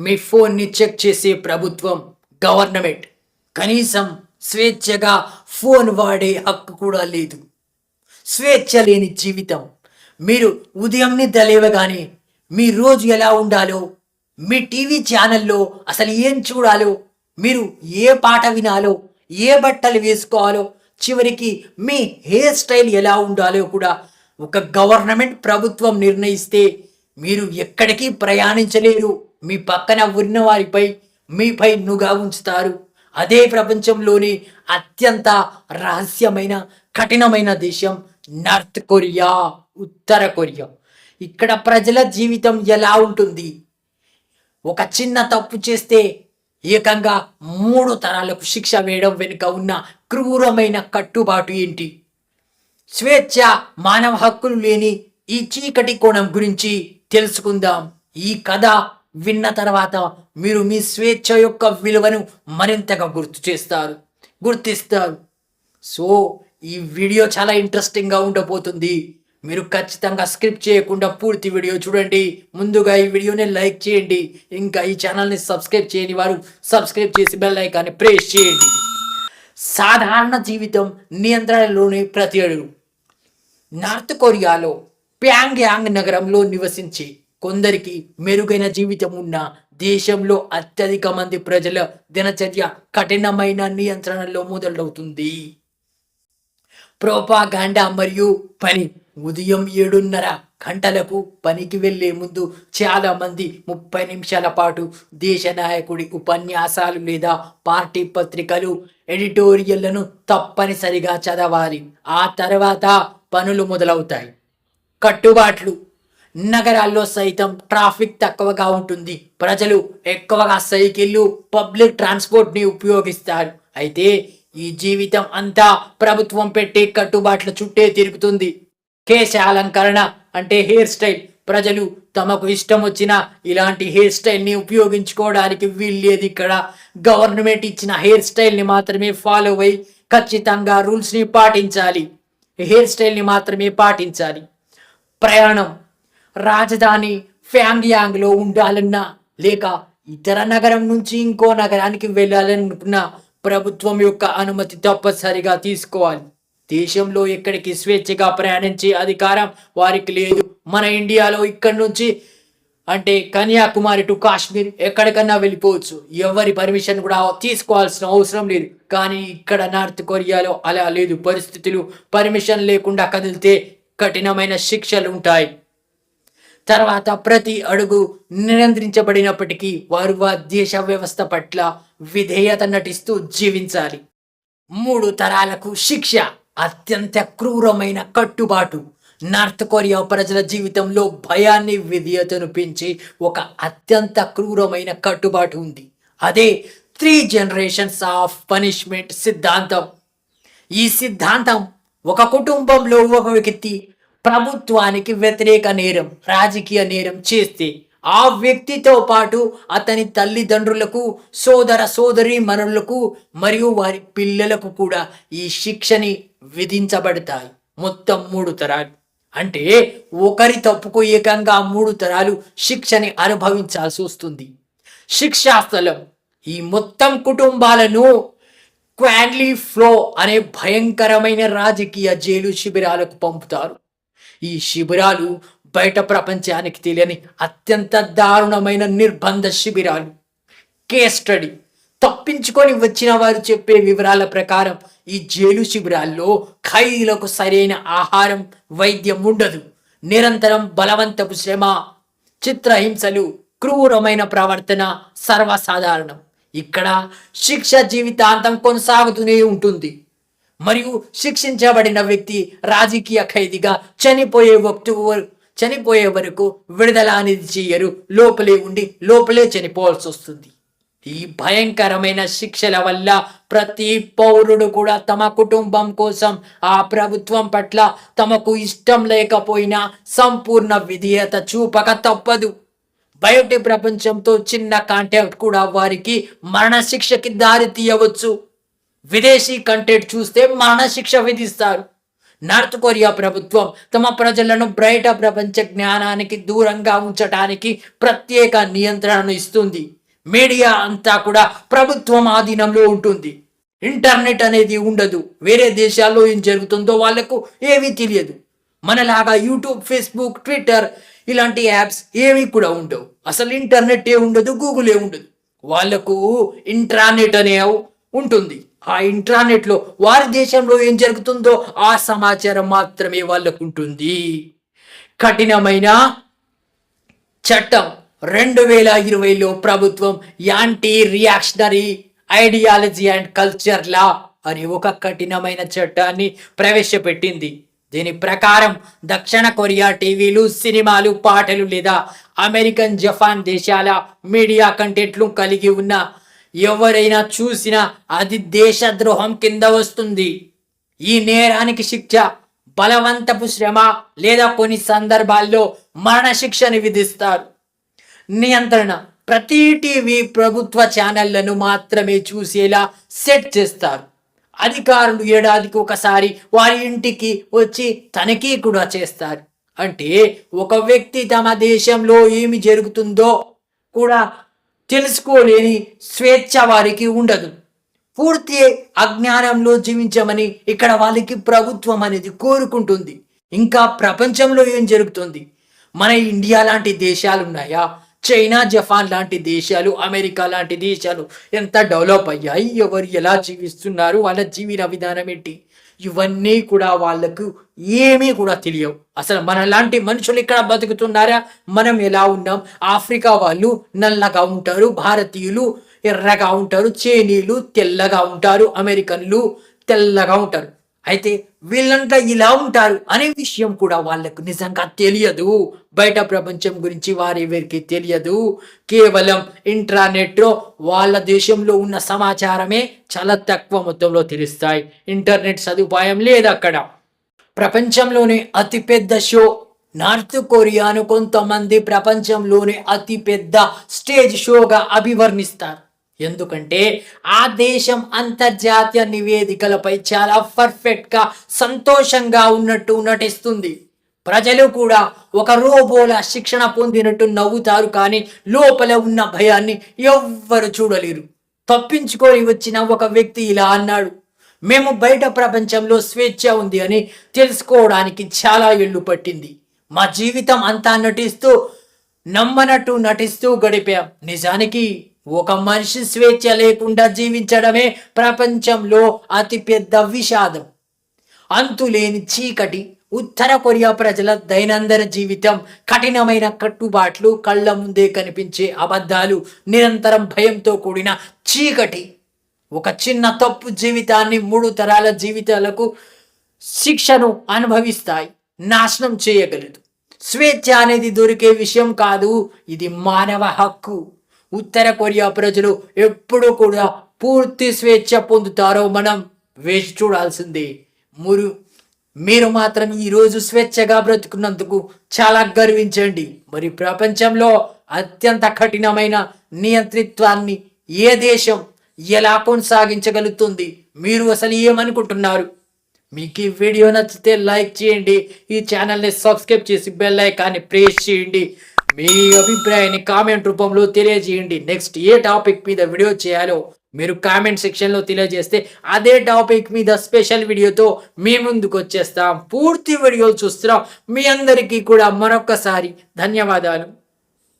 మీ ఫోన్ని చెక్ చేసే ప్రభుత్వం గవర్నమెంట్. కనీసం స్వేచ్ఛగా ఫోన్ వాడే హక్కు కూడా లేదు. స్వేచ్ఛ లేని జీవితం. మీరు ఉదయంని తెలియగానే మీ రోజు ఎలా ఉండాలో మీ టీవీ ఛానల్లో అసలు ఏం చూడాలో మీరు ఏ పాట వినాలో ఏ బట్టలు వేసుకోవాలో చివరికి మీ హెయిర్ స్టైల్ ఎలా ఉండాలో కూడా ఒక గవర్నమెంట్ ప్రభుత్వం నిర్ణయిస్తే మీరు ఎక్కడికి ప్రయాణించలేరు. మీ పక్కన ఉన్న వారిపై మీపై నుగా ఉంచుతారు. అదే ప్రపంచంలోని అత్యంత రహస్యమైన కఠినమైన దేశం నార్త్ కొరియా ఉత్తర కొరియా. ఇక్కడ ప్రజల జీవితం ఎలా ఉంటుంది? ఒక చిన్న తప్పు చేస్తే ఏకంగా మూడు తరాలకు శిక్ష వేయడం వెనుక ఉన్న క్రూరమైన కట్టుబాటు ఏంటి? స్వేచ్ఛ మానవ హక్కులు లేని ఈ చీకటి కోణం గురించి తెలుసుకుందాం. ఈ కథ విన్న తర్వాత మీరు మీ స్వేచ్ఛ యొక్క విలువను మరింతగా గుర్తు చేస్తారు గుర్తిస్తారు. సో ఈ వీడియో చాలా ఇంట్రెస్టింగ్గా ఉండబోతుంది. మీరు ఖచ్చితంగా స్క్రిప్ట్ చేయకుండా పూర్తి వీడియో చూడండి. ముందుగా ఈ వీడియోని లైక్ చేయండి. ఇంకా ఈ ఛానల్ని సబ్స్క్రైబ్ చేయని వారు సబ్స్క్రైబ్ చేసి బెల్ ఐకాన్ని ప్రెస్ చేయండి. సాధారణ జీవితం నియంత్రణలోని ప్రతి అడుగు. నార్త్ కొరియాలో ప్యాంగ్ యాంగ్ నగరంలో నివసించే కొందరికి మెరుగైన జీవితం ఉన్న దేశంలో అత్యధిక మంది ప్రజల దినచర్య కఠినమైన నియంత్రణలో మొదలవుతుంది. ప్రోపాగాండా మరియు పని ఉదయం ఏడున్నర గంటలకు పనికి వెళ్ళే ముందు చాలా మంది ముప్పై నిమిషాల పాటు దేశ నాయకుడి ఉపన్యాసాలు లేదా పార్టీ పత్రికలు ఎడిటోరియల్లను తప్పనిసరిగా చదవాలి. ఆ తర్వాత పనులు మొదలవుతాయి. కట్టుబాట్లు నగరాల్లో సైతం ట్రాఫిక్ తక్కువగా ఉంటుంది. ప్రజలు ఎక్కువగా సైకిళ్ళు పబ్లిక్ ట్రాన్స్పోర్ట్ని ఉపయోగిస్తారు. అయితే ఈ జీవితం అంతా ప్రభుత్వం పెట్టే కట్టుబాట్ల చుట్టే తిరుగుతుంది. కేశ అలంకరణ అంటే హెయిర్ స్టైల్. ప్రజలు తమకు ఇష్టం వచ్చిన ఇలాంటి హెయిర్ స్టైల్ని ఉపయోగించుకోవడానికి వీల్లేదు ఇక్కడ. గవర్నమెంట్ ఇచ్చిన హెయిర్ స్టైల్ని మాత్రమే ఫాలో అయి ఖచ్చితంగా రూల్స్ని పాటించాలి. హెయిర్ స్టైల్ని మాత్రమే పాటించాలి. ప్రయాణం రాజధాని ఫ్యాంగ్యాంగ్లో ఉండాలన్నా లేక ఇతర నగరం నుంచి ఇంకో నగరానికి వెళ్ళాలనుకున్న ప్రభుత్వం యొక్క అనుమతి తప్పనిసరిగా తీసుకోవాలి. దేశంలో ఎక్కడికి స్వేచ్ఛగా ప్రయాణించే అధికారం వారికి లేదు. మన ఇండియాలో ఇక్కడి నుంచి అంటే కన్యాకుమారి టు కాశ్మీర్ ఎక్కడికన్నా వెళ్ళిపోవచ్చు. ఎవరి పర్మిషన్ కూడా తీసుకోవాల్సిన అవసరం లేదు. కానీ ఇక్కడ నార్త్ కొరియాలో అలా లేదు. పరిస్థితులు పర్మిషన్ లేకుండా కదిలితే కఠినమైన శిక్షలు ఉంటాయి తర్వాత ప్రతి అడుగు నియంత్రించబడినప్పటికీ వారు దేశ వ్యవస్థ పట్ల విధేయత నటిస్తూ జీవించాలి. మూడు తరాలకు శిక్ష అత్యంత క్రూరమైన కట్టుబాటు. నార్త్ కొరియా ప్రజల జీవితంలో భయాన్ని విధేయతను పెంచే ఒక అత్యంత క్రూరమైన కట్టుబాటు ఉంది. అదే త్రీ జనరేషన్స్ ఆఫ్ పనిష్మెంట్ సిద్ధాంతం. ఈ సిద్ధాంతం ఒక కుటుంబంలో ఒక వ్యక్తి ప్రభుత్వానికి వ్యతిరేక నేరం రాజకీయ నేరం చేస్తే ఆ వ్యక్తితో పాటు అతని తల్లిదండ్రులకు సోదర సోదరి మనులకు మరియు వారి పిల్లలకు కూడా ఈ శిక్షని విధించబడతాయి. మొత్తం మూడు తరాలు. అంటే ఒకరి తప్పుకు ఏకంగా మూడు తరాలు శిక్షని అనుభవించాల్సి వస్తుంది. శిక్షాస్థలం. ఈ మొత్తం కుటుంబాలను క్వాన్లీ ఫ్లో అనే భయంకరమైన రాజకీయ జైలు శిబిరాలకు పంపుతారు. ఈ శిబిరాలు బయట ప్రపంచానికి తెలియని అత్యంత దారుణమైన నిర్బంధ శిబిరాలు. కేస్ స్టడీ తప్పించుకొని వచ్చిన వారు చెప్పే వివరాల ప్రకారం ఈ జైలు శిబిరాల్లో ఖైదీలకు సరైన ఆహారం వైద్యం ఉండదు. నిరంతరం బలవంతపు శ్రమ చిత్రహింసలు క్రూరమైన ప్రవర్తన సర్వసాధారణం. ఇక్కడ శిక్ష జీవితాంతం కొనసాగుతూనే ఉంటుంది. మరియు శిక్షించబడిన వ్యక్తి రాజకీయ ఖైదీగా చనిపోయే వక్తు చనిపోయే వరకు విడుదల అనేది చేయరు. లోపలే ఉండి లోపలే చనిపోవాల్సి వస్తుంది. ఈ భయంకరమైన శిక్షల వల్ల ప్రతి పౌరుడు కూడా తమ కుటుంబం కోసం ఆ ప్రభుత్వం పట్ల తమకు ఇష్టం లేకపోయినా సంపూర్ణ విధేయత చూపక తప్పదు. బయటి ప్రపంచంతో చిన్న కాంటాక్ట్ కూడా వారికి మరణశిక్షకి దారి తీయవచ్చు. విదేశీ కంటెంట్ చూస్తే మరణశిక్ష విధిస్తారు. నార్త్ కొరియా ప్రభుత్వం తమ ప్రజలను బయట ప్రపంచ జ్ఞానానికి దూరంగా ఉంచడానికి ప్రత్యేక నియంత్రణను ఇస్తుంది. మీడియా అంతా కూడా ప్రభుత్వం ఆధీనంలో ఉంటుంది. ఇంటర్నెట్ అనేది ఉండదు. వేరే దేశాల్లో ఏం జరుగుతుందో వాళ్ళకు ఏమీ తెలియదు. మనలాగా యూట్యూబ్ ఫేస్బుక్ ట్విట్టర్ ఇలాంటి యాప్స్ ఏమీ కూడా ఉండవు. అసలు ఇంటర్నెట్ ఏ ఉండదు గూగుల్ ఏ ఉండదు. వాళ్ళకు ఇంట్రానెట్ అనే ఉంటుంది. ఆ ఇంటర్నెట్లో వారి దేశంలో ఏం జరుగుతుందో ఆ సమాచారం మాత్రమే వాళ్ళకు ఉంటుంది కఠినమైన చట్టం రెండు వేల ఇరవైలో ప్రభుత్వం anti reactionary ideology and culture law అని ఒక కఠినమైన చట్టాన్ని ప్రవేశపెట్టింది. దీని ప్రకారం దక్షిణ కొరియా టీవీలు సినిమాలు పాటలు లేదా అమెరికన్ జపాన్ దేశాల మీడియా కంటెంట్లు కలిగి ఉన్న ఎవరైనా చూసినా అది దేశద్రోహం కింద వస్తుంది. ఈ నేరానికి శిక్ష బలవంతపు శ్రమ లేదా కొన్ని సందర్భాల్లో మరణశిక్షని విధిస్తారు. నియంత్రణ ప్రతి టీవీ ప్రభుత్వ ఛానళ్ళను మాత్రమే చూసేలా సెట్ చేస్తారు. అధికారులు ఏడాదికి ఒకసారి వారి ఇంటికి వచ్చి తనిఖీ కూడా చేస్తారు. అంటే ఒక వ్యక్తి తమ దేశంలో ఏమి జరుగుతుందో కూడా తెలుసుకోలేని స్వేచ్ఛ వారికి ఉండదు. పూర్తి అజ్ఞానంలో జీవించమని ఇక్కడ వాళ్ళకి ప్రభుత్వం అనేది కోరుకుంటుంది. ఇంకా ప్రపంచంలో ఏం జరుగుతుంది? మన ఇండియా లాంటి దేశాలు ఉన్నాయా? చైనా జపాన్ లాంటి దేశాలు అమెరికా లాంటి దేశాలు ఎంత డెవలప్ అయ్యాయి? ఎవరు ఎలా జీవిస్తున్నారు? వాళ్ళ జీవన విధానం ఏంటి? ఇవన్నీ కూడా వాళ్ళకు ఏమీ కూడా తెలియవు. అసలు మన లాంటి మనుషులు ఇక్కడ బతుకుతున్నారా? మనం ఎలా ఉన్నాం? ఆఫ్రికా వాళ్ళు నల్లగా ఉంటారు భారతీయులు ఎర్రగా ఉంటారు చైనీయులు తెల్లగా ఉంటారు అమెరికన్లు తెల్లగా ఉంటారు. అయితే వీళ్ళంతా ఇలా ఉంటారు అనే విషయం కూడా వాళ్ళకు నిజంగా తెలియదు. బయట ప్రపంచం గురించి వారి వీరికి తెలియదు. కేవలం ఇంటర్నెట్లో వాళ్ళ దేశంలో ఉన్న సమాచారమే చాలా తక్కువ మొత్తంలో తెలుస్తాయి. ఇంటర్నెట్ సదుపాయం లేదు అక్కడ. ప్రపంచంలోనే అతిపెద్ద షో. నార్త్ కొరియాను కొంతమంది ప్రపంచంలోనే అతిపెద్ద స్టేజ్ షోగా అభివర్ణిస్తారు. ఎందుకంటే ఆ దేశం అంతర్జాతీయ నివేదికలపై చాలా పర్ఫెక్ట్గా సంతోషంగా ఉన్నట్టు నటిస్తుంది. ప్రజలు కూడా ఒక రోబోల శిక్షణ పొందినట్టు నవ్వుతారు కానీ లోపల ఉన్న భయాన్ని ఎవ్వరు చూడలేరు. తప్పించుకొని వచ్చిన ఒక వ్యక్తి ఇలా అన్నాడు మేము బయట ప్రపంచంలో స్వేచ్ఛ ఉంది అని తెలుసుకోవడానికి చాలా ఇళ్ళు పట్టింది. మా జీవితం అంతా నటిస్తూ నమ్మనట్టు నటిస్తూ గడిపాం. నిజానికి ఒక మనిషి స్వేచ్ఛ లేకుండా జీవించడమే ప్రపంచంలో అతిపెద్ద విషాదం. అంతులేని చీకటి ఉత్తర కొరియా ప్రజల దైనందిన జీవితం కఠినమైన కట్టుబాట్లు కళ్ళ ముందే కనిపించే అబద్ధాలు నిరంతరం భయంతో కూడిన చీకటి. ఒక చిన్న తప్పు జీవితాన్ని మూడు తరాల జీవితాలకు శిక్షను అనుభవిస్తాయి నాశనం చేయగలదు. స్వేచ్ఛ అనేది దొరికే విషయం కాదు ఇది మానవ హక్కు. ఉత్తర కొరియా ప్రజలు ఎప్పుడు కూడా పూర్తి స్వేచ్ఛ పొందుతారో మనం వేచి చూడాల్సిందే. మురు మీరు మాత్రం ఈరోజు స్వేచ్ఛగా బ్రతుకున్నందుకు చాలా గర్వించండి. మరి ప్రపంచంలో అత్యంత కఠినమైన నియంత్రిత్వాన్ని ఏ దేశం ఎలా కొనసాగించగలుగుతుంది? మీరు అసలు ఏమనుకుంటున్నారు? మీకు ఈ వీడియో నచ్చితే లైక్ చేయండి. ఈ ఛానల్ని సబ్స్క్రైబ్ చేసి బెల్ ఐకాన్ని ప్రెస్ చేయండి. మీ అభిప్రాయాన్ని కామెంట్ రూపంలో తెలియజేయండి. నెక్స్ట్ ఏ టాపిక్ మీద వీడియో చేయాలో మీరు కామెంట్ సెక్షన్లో తెలియజేస్తే అదే టాపిక్ మీద స్పెషల్ వీడియోతో మీ ముందుకు వచ్చేస్తాం. పూర్తి వీడియోలు చూస్తున్నాం. మీ అందరికీ కూడా మరొకసారి ధన్యవాదాలు.